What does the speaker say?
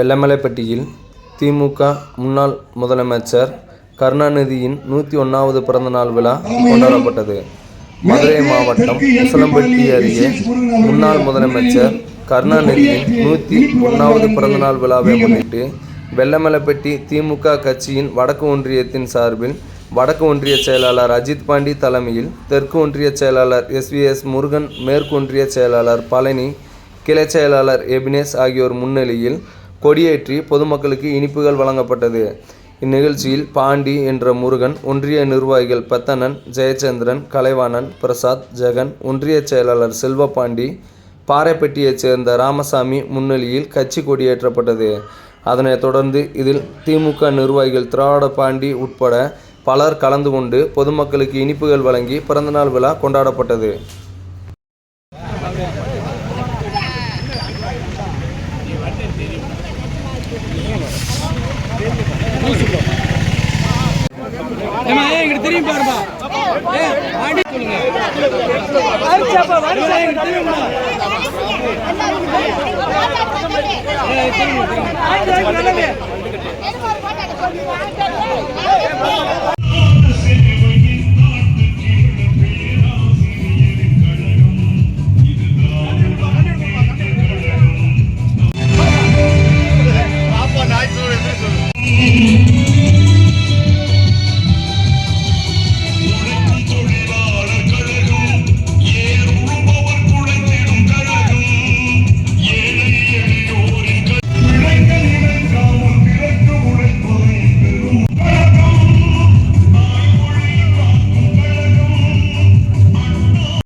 வெள்ளமலைப்பட்டியில் திமுக முன்னாள் முதலமைச்சர் கருணாநிதியின் நூற்றி ஒன்றாவது பிறந்தநாள் விழா கொண்டாடப்பட்டது. மதுரை மாவட்டம் உசலம்பட்டி அருகே முன்னாள் முதலமைச்சர் கருணாநிதியின் நூற்றி ஒன்றாவது பிறந்தநாள் விழாவை முன்னிட்டு வெள்ளமலைப்பட்டி திமுக கட்சியின் வடக்கு ஒன்றியத்தின் சார்பில் வடக்கு ஒன்றிய செயலாளர் அஜித் பாண்டி தலைமையில் தெற்கு ஒன்றிய செயலாளர் எஸ்விஎஸ் முருகன் மேற்கு ஒன்றிய செயலாளர் பழனி கிளை செயலாளர் எபினேஷ் ஆகியோர் முன்னிலையில் கொடியேற்றி பொதுமக்களுக்கு இனிப்புகள் வழங்கப்பட்டது. இந்நிகழ்ச்சியில் பாண்டி என்ற முருகன் ஒன்றிய நிர்வாகிகள் பெத்தனன் ஜெயச்சந்திரன் கலைவாணன் பிரசாத் ஜெகன் ஒன்றிய செயலாளர் செல்வபாண்டி பாறைப்பட்டியைச் சேர்ந்த ராமசாமி முன்னிலையில் கட்சி கொடியேற்றப்பட்டது. அதனைத் தொடர்ந்து இதில் திமுக நிர்வாகிகள் திராவிட பாண்டி உட்பட பலர் கலந்து கொண்டு பொதுமக்களுக்கு இனிப்புகள் வழங்கி பிறந்தநாள் விழா கொண்டாடப்பட்டது. ஏம்மா, ஏய், இங்கிட்டு பாருப்பா. ஆண்டி சொல்லுங்க. திரும்பு.